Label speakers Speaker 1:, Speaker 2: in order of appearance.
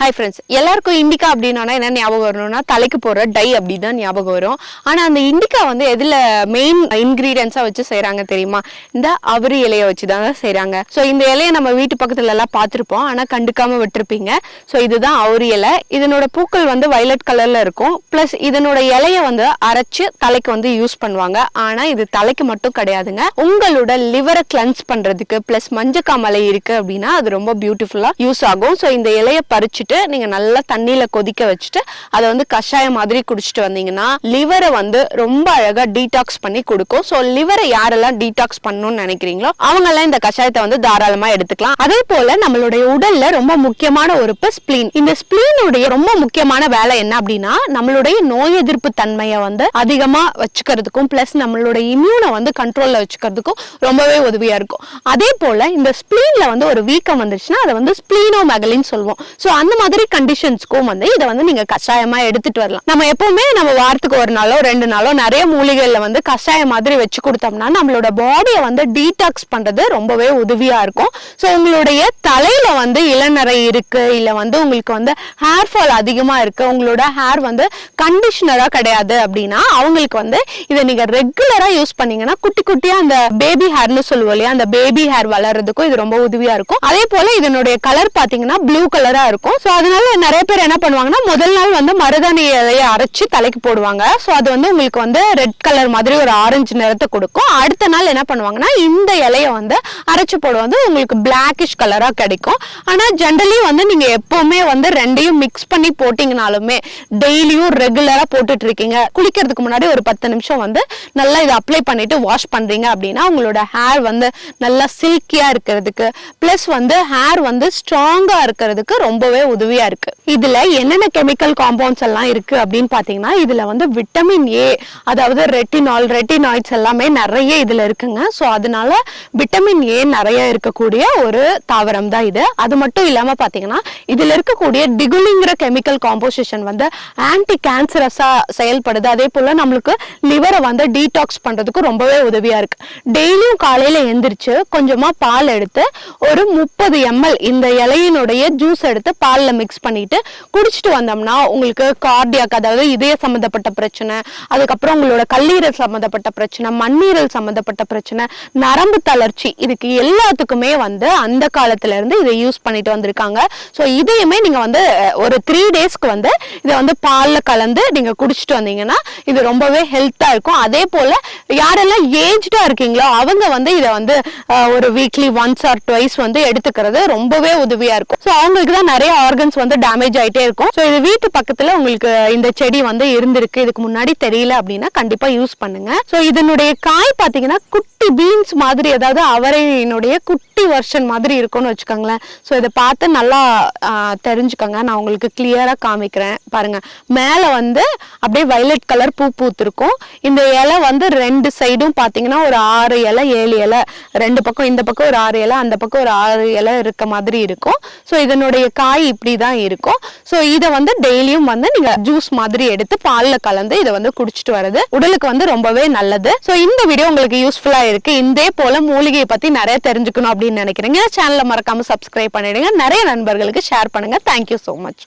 Speaker 1: Hi friends எல்லாருக்கும் இண்டிகா அப்படின்னா என்ன ஞாபகம் வரணும்னா தலைக்கு போகிற டை அப்படி தான் ஞாபகம் வரும். ஆனால் அந்த இண்டிகா வந்து எதில் மெயின் இன்க்ரீடியன்ஸாக வச்சு செய்கிறாங்க தெரியுமா? இந்த அவரி இலையை வச்சு தான் செய்கிறாங்க ஸோ இந்த இலையை நம்ம வீட்டு பக்கத்துல எல்லாம் பார்த்துருப்போம். ஆனால் கண்டுக்காம விட்டுருப்பீங்க. ஸோ இதுதான் அவரி இலை. இதனோட பூக்கள் வந்து வயலட் கலரில் இருக்கும். ப்ளஸ் இதனோட இலையை வந்து அரைச்சு தலைக்கு வந்து யூஸ் பண்ணுவாங்க. ஆனால் இது தலைக்கு மட்டும் கிடையாதுங்க. உங்களோட லிவரை கிளன்ஸ் பண்ணுறதுக்கு ப்ளஸ் மஞ்சக்காமலை இருக்கு அப்படின்னா அது ரொம்ப பியூட்டிஃபுல்லாக யூஸ் ஆகும். ஸோ இந்த இலையை பறிச்சுட்டு நீங்க நல்லா தண்ணியில கொதிக்க வச்சுட்டு அதை வந்து கஷாயம் மாதிரி குடிச்சிட்டு வந்தீங்கன்னா லிவரை வந்து ரொம்ப அழகா டீடாக்ஸ் பண்ணி கொடுக்கும். ஸோ லிவரை யாரெல்லாம் டீடாக்ஸ் பண்ணணும்னு நினைக்கிறீங்களோ அவங்க எல்லாம் இந்த கஷாயத்தை வந்து தாராளமா எடுத்துக்கலாம். அதே போல நம்மளுடைய உடல்ல ரொம்ப முக்கியமான உறுப்பு ஸ்பிளீன் இந்த ஸ்பிளீனுடைய ரொம்ப முக்கியமான வேலை என்ன அப்படின்னா நம்மளுடைய நோய் எதிர்ப்பு தன்மையை வந்து அதிகமா வச்சுக்கிறதுக்கும் பிளஸ் நம்மளுடைய இம்யூனை வந்து கண்ட்ரோல்ல வச்சுக்கிறதுக்கும் ரொம்பவே உதவியா இருக்கும். அதே போல இந்த ஸ்பிளீன்ல வந்து ஒரு வீக்கம் வந்துருச்சுன்னா அதை வந்து ஸ்பிளீனோமெகலின்னு சொல்லுவோம். ஸோ அந்த மாதிரி கண்டிஷன்ஸ்க்கும் வந்து இதை வந்து நீங்க கஷாயமா எடுத்துட்டு வரலாம். நம்ம எப்பவுமே நம்ம வாரத்துக்கு ஒரு நாளோ ரெண்டு நாளோ நிறைய மூலிகைகள்ல வந்து கஷாயம் மாதிரி வச்சு கொடுத்தோம்னா நம்மளோட பாடியை வந்து டீடாக்ஸ் பண்றது ரொம்பவே உதவியா இருக்கும். ஸோ உங்களுடைய தலையில வந்து இளநரை இருக்கு இல்ல வந்து உங்களுக்கு வந்து ஹேர் ஃபால் அதிகமா இருக்கு உங்களோட ஹேர் வந்து கண்டிஷனரா கிடையாது அப்படின்னா அவங்களுக்கு வந்து இதை நீங்க ரெகுலரா யூஸ் பண்ணீங்கன்னா குட்டி குட்டியா அந்த பேபி ஹேர்னு சொல்லுவோம் இல்லையா அந்த பேபி ஹேர் வளர்றதுக்கும் இது ரொம்ப உதவியா இருக்கும். அதே போல இதனுடைய கலர் பாத்தீங்கன்னா ப்ளூ கலரா இருக்கும். ஸோ ஸோ அதனால நிறைய பேர் என்ன பண்ணுவாங்கன்னா முதல் நாள் வந்து மருதாணி இலையை அரைச்சி தலைக்கு போடுவாங்க. ஸோ அது வந்து உங்களுக்கு வந்து ரெட் கலர் மாதிரி ஒரு ஆரஞ்சு நிறத்தை கொடுக்கும். அடுத்த நாள் என்ன பண்ணுவாங்கன்னா இந்த இலையை வந்து அரைச்சி போடுவது உங்களுக்கு பிளாக்கிஷ் கலராக கிடைக்கும். ஆனால் ஜென்ரலி வந்து நீங்கள் எப்போவுமே வந்து ரெண்டையும் மிக்ஸ் பண்ணி போட்டிங்கனாலுமே டெய்லியும் ரெகுலராக போட்டுட்டு இருக்கீங்க குளிக்கிறதுக்கு முன்னாடி ஒரு பத்து நிமிஷம் வந்து நல்லா இதை அப்ளை பண்ணிட்டு வாஷ் பண்ணுறீங்க அப்படின்னா உங்களோட ஹேர் வந்து நல்லா சில்கியாக இருக்கிறதுக்கு ப்ளஸ் வந்து ஹேர் வந்து ஸ்ட்ராங்காக இருக்கிறதுக்கு ரொம்பவே உதவியா இருக்கு. இதுல என்னென்ன கெமிக்கல் காம்பவுண்ட்ஸ் எல்லாம் இருக்கு அப்படின்னு பாத்தீங்கன்னா இதுல வந்து விட்டமின் ஏ அதாவது ரெட்டினால் ரெட்டினாய்ட்ஸ் எல்லாமே நிறைய இதுல இருக்குங்க. ஸோ அதனால விட்டமின் ஏ நிறைய இருக்கக்கூடிய ஒரு தாவரம் தான் இது. அது மட்டும் இல்லாம பாத்தீங்கன்னா இதுல இருக்கக்கூடிய டிகுலிங்கிற கெமிக்கல் காம்போசிஷன் வந்து ஆன்டி கேன்சரஸா செயல்படுது. அதே போல நம்மளுக்கு லிவரை வந்து டீடாக்ஸ் பண்றதுக்கு ரொம்பவே உதவியா இருக்கு. டெய்லியும் காலையில எந்திரிச்சு கொஞ்சமா பால் எடுத்து ஒரு முப்பது எம்எல் இந்த இலையினுடைய ஜூஸ் எடுத்து வாட்டரில் மிக்ஸ் பண்ணிட்டு குடிச்சிட்டு வந்தோம்னா உங்களுக்கு கார்டியாக் அதாவது இதய சம்மந்தப்பட்ட பிரச்சனை அதுக்கப்புறம் உங்களோட கல்லீரல் சம்மந்தப்பட்ட பிரச்சனை மண்ணீரல் சம்மந்தப்பட்ட பிரச்சனை நரம்பு தளர்ச்சி இதுக்கு எல்லாத்துக்குமே வந்து அந்த காலத்துல இருந்து இதை யூஸ் பண்ணிட்டு வந்திருக்காங்க. ஸோ இதையுமே நீங்கள் வந்து ஒரு த்ரீ டேஸ்க்கு வந்து இதை வந்து பாலில் கலந்து நீங்கள் குடிச்சிட்டு வந்தீங்கன்னா இது ரொம்பவே ஹெல்த்தாக இருக்கும். அதே போல யாரெல்லாம் ஏஜ்டாக இருக்கீங்களோ அவங்க வந்து இதை வந்து ஒரு வீக்லி ஒன்ஸ் ஆர் ட்வைஸ் வந்து எடுத்துக்கிறது ரொம்பவே உதவியாக இருக்கும். ஸோ அவங்களுக்கு தான் நிறைய ஆர்கன்ஸ் வந்து டேமேஜ் ஆகிட்டே இருக்கும். ஸோ இது வீட்டு பக்கத்தில் உங்களுக்கு இந்த செடி வந்து இருந்திருக்கு. இதுக்கு முன்னாடி தெரியல அப்படின்னா கண்டிப்பாக யூஸ் பண்ணுங்க. ஸோ இதனுடைய காய் பார்த்தீங்கன்னா குட்டி பீன்ஸ் மாதிரி அதாவது அவரையினுடைய குட்டி வெர்ஷன் மாதிரி இருக்கும்னு வச்சுக்கோங்களேன். ஸோ இதை பார்த்து நல்லா தெரிஞ்சுக்கோங்க. நான் உங்களுக்கு கிளியராக காமிக்கிறேன். பாருங்க. மேலே வந்து அப்படியே வைலட் கலர் பூ பூத்திருக்கும். இந்த இலை வந்து ரெண்டு சைடும் பார்த்தீங்கன்னா ஒரு ஆறு இலை ஏழு இலை. ரெண்டு பக்கம் இந்த பக்கம் ஒரு ஆறு இலை அந்த பக்கம் ஒரு ஆறு இலை இருக்க மாதிரி இருக்கும். ஸோ இதனுடைய காய் இப்படி தான் இருக்கும். ஸோ இதை வந்து டெய்லியும் வந்து நீங்க ஜூஸ் மாதிரி எடுத்து பாலில் கலந்து இதை வந்து குடிச்சிட்டு வர்றது உடலுக்கு வந்து ரொம்பவே நல்லது. ஸோ இந்த வீடியோ உங்களுக்கு யூஸ்ஃபுல்லா இருக்கு. இதே போல மூலிகையை பத்தி நிறைய தெரிஞ்சுக்கணும் அப்படின்னு நினைக்கிறீங்க. சேனலை மறக்காம சப்ஸ்கிரைப் பண்ணிடுங்க. நிறைய நண்பர்களுக்கு ஷேர் பண்ணுங்க. Thank you so much